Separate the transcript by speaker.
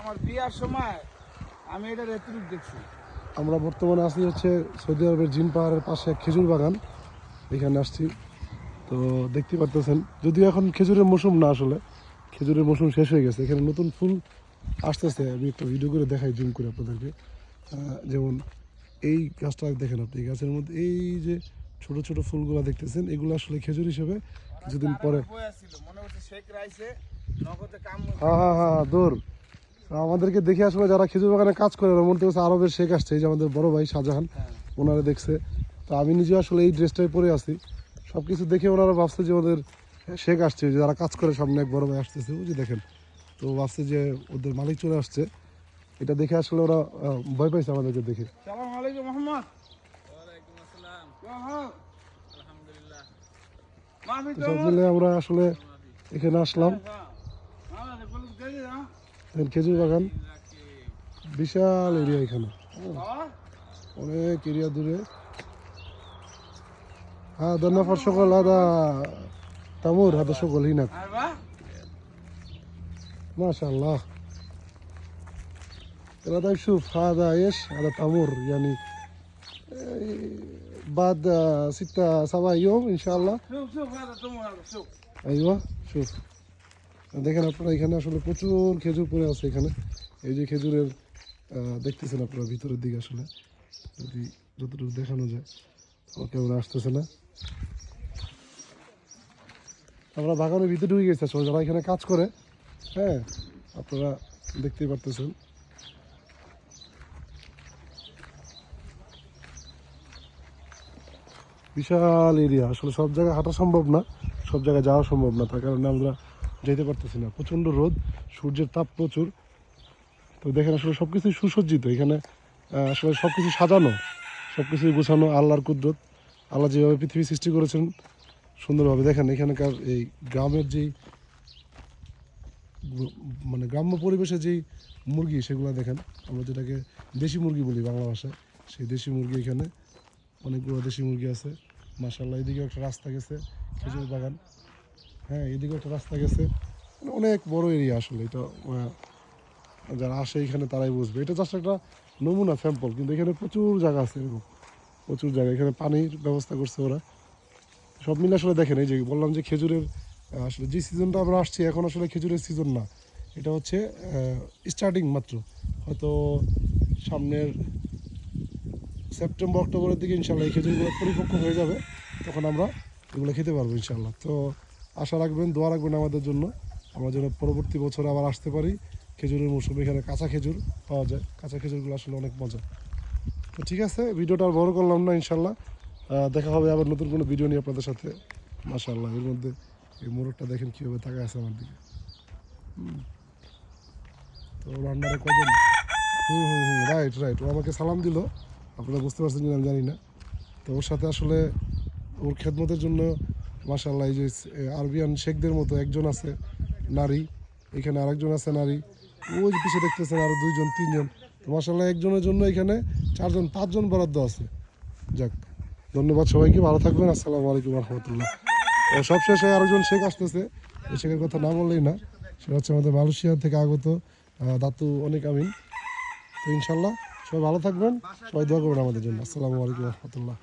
Speaker 1: আমার বিয়ার সময়? আমি এটা রেতুরুক দেখছি।
Speaker 2: আমরা বর্তমানে আছি হচ্ছে সৌদি আরবের জিন পাহাড়ের পাশে খেজুর বাগান। এখানে আসছি। তো দেখতে পারতেছেন যদিও এখন খেজুরের মৌসুম না আসলে খেজুরের মৌসুম শেষ হয়ে গেছে। এখানে নতুন ফুল আসতেছে আমি একটা ভিডিও করে দেখাই জুম করে আপনাদেরকে। যেমন এই গাছটা দেখেন আপনি গাছের মধ্যে এই যে ছোট ছোট ফুলগুলো দেখতেছেন এগুলো আসলে খেজুর হিসেবে কিছুদিন পরে
Speaker 1: মনে হচ্ছে শেখ কাম
Speaker 2: হ্যাঁ হ্যাঁ হ্যাঁ দূর। আমাদেরকে দেখে আসলে যারা খেজুর বাগানে কাজ করে ওর মধ্যে হচ্ছে আরবের শেখ আসছে। এই যে আমাদের বড় ভাই শাহজাহান
Speaker 1: হ্যাঁ।
Speaker 2: ওনারা দেখছে। তো আমি নিজে আসলে এই ড্রেসটাই পরে আছি। সব কিছু দেখে ওনারা ভাবছে যে ওদের শেখ আসছে। যে যারা কাজ করে সামনে এক বড় ভাই আসতেছে ওই যে দেখেন। তো ভাবছে যে ওদের মালিক চলে আসছে। এটা দেখে আসলে ওরা ভয় পাইছে আমাদেরকে দেখে।
Speaker 1: সালাম আলাইকুম মোহাম্মদ।
Speaker 3: ওয়ালাইকুম আসসালাম।
Speaker 1: কেমন হো?
Speaker 3: আলহামদুলিল্লাহ।
Speaker 1: মাফি
Speaker 2: তো সব মিলে আমরা আসলে এখানে আসলাম
Speaker 1: হ্যাঁ বলুন দেখি না
Speaker 2: দেখেন খেজুর বাগান বিশাল এরিয়া এখানে
Speaker 1: হ্যাঁ
Speaker 2: অনেক এরিয়া দূরে هذا نفر شغل هذا تمور هذا شغل هناك
Speaker 1: আর বা
Speaker 2: ما شاء الله ترى طيب شوف هذا ايش هذا تمور يعني آه، بعد آه، ستة سبعة يوم ان شاء الله
Speaker 1: শুক শুক হাদা তোমার হাদা শুক
Speaker 2: ايوه شوف দেখেন আপনারা, এখানে আসলে প্রচুর খেজুর পড়ে আছে এখানে। এই যে খেজুরের দেখতেছেন আপনারা ভিতরের দিকে আসলে। যদি যতটুকু দেখানো যায়, আমার ক্যামেরা আসতেছে না। আমরা বাগানের ভিতরে ঢুকে গেছি আসলে, যারা এখানে কাজ করে হ্যাঁ আপনারা দেখতেই পারতেছেন। বিশাল এরিয়া, আসলে সব জায়গায় হাঁটা সম্ভব না, সব জায়গায় যাওয়া সম্ভব না, তার কারণে আমরা যেতে পারতেছি না। প্রচণ্ড রোদ, সূর্যের তাপ প্রচুর। তো দেখেন আসলে সব কিছুই সুসজ্জিত। এখানে আসলে সব কিছু সাজানো সব কিছুই গোছানো আল্লাহর কুদরত। আল্লাহ যেভাবে পৃথিবী সৃষ্টি করেছেন, সুন্দরভাবে। দেখেন এখানকার এই গ্রামের যেই মানে গ্রাম্য পরিবেশে যেই মুরগি, সেগুলো দেখেন। আমরা যেটাকে দেশি মুরগি বলি বাংলা ভাষায়। সেই দেশি মুরগি এখানে অনেকগুলো দেশি মুরগি আছে। মাসাল্লাহ এদিকে একটা রাস্তা গেছে, খেজুর বাগান। হ্যাঁ এদিকে একটা রাস্তা গেছে। মানে অনেক বড় এরিয়া আসলে, এটা যারা আসে এখানে তারাই বুঝবে। এটা জাস্ট একটা নমুনা স্যাম্পল কিন্তু এখানে প্রচুর জায়গা আছে এরকম। প্রচুর জায়গা, এখানে পানির ব্যবস্থা করছে ওরা। সব মিলে আসলে দেখেন, এই যে বললাম যে খেজুরের আসলে যে সিজনটা আমরা আসছি, এখন আসলে খেজুরের সিজন না। এটা হচ্ছে স্টার্টিং মাত্র। হয়তো সামনের সেপ্টেম্বর, অক্টোবরের দিকে ইনশাল্লাহ এই খেজুরগুলো পরিপক্ক হয়ে যাবে। তখন আমরা এগুলো খেতে পারব ইনশাল্লাহ। তো আশা রাখবেন, দোয়া রাখবেন আমাদের জন্য। আমরা যেন পরবর্তী বছর আবার আসতে পারি। খেজুরের মৌসুমে, এখানে কাঁচা খেজুর পাওয়া যায়। কাঁচা খেজুরগুলো আসলে অনেক মজা তো ঠিক আছে, ভিডিওটা আর বড় করলাম না ইনশাল্লাহ দেখা হবে আবার নতুন কোনো ভিডিও নিয়ে আপনাদের সাথে। মাশাল্লাহ এর মধ্যে এই মোরগটা দেখেন কীভাবে তাকায় আছে আমার দিকে। তো আন্ডারে কজন? হুম হুম হুম, রাইট রাইট। ও আমাকে সালাম দিল। আপনারা বুঝতে পারছেন কিনা আমি জানি না। তো ওর সাথে আসলে ওর খেদমতের জন্য মাশাল্লাহ এই যে আরবিয়ান শেখদের মতো একজন আছে, নারী। এখানে আরেকজন আছে নারী। ওই পিছিয়ে দেখতেছেন আরও দুইজন, তিনজন। তো মাশাল্লাহ একজনের জন্য এখানে চারজন, পাঁচজন বরাদ্দ আছে। যাক, ধন্যবাদ সবাইকে, ভালো থাকবেন, আসসালামু আলাইকুম রহমতুল্লাহ। সব শেষে আরেকজন শেখ আসতেছে। শেখের কথা না বললেই না সেটা হচ্ছে আমাদের মালয়েশিয়া থেকে আগত দাতু অনেক আমিন। তো ইনশাল্লাহ সবাই ভালো থাকবেন, সবাই দোয়া করবেন আমাদের জন্য। আসসালামু আলাইকুম রহমতুল্লাহ।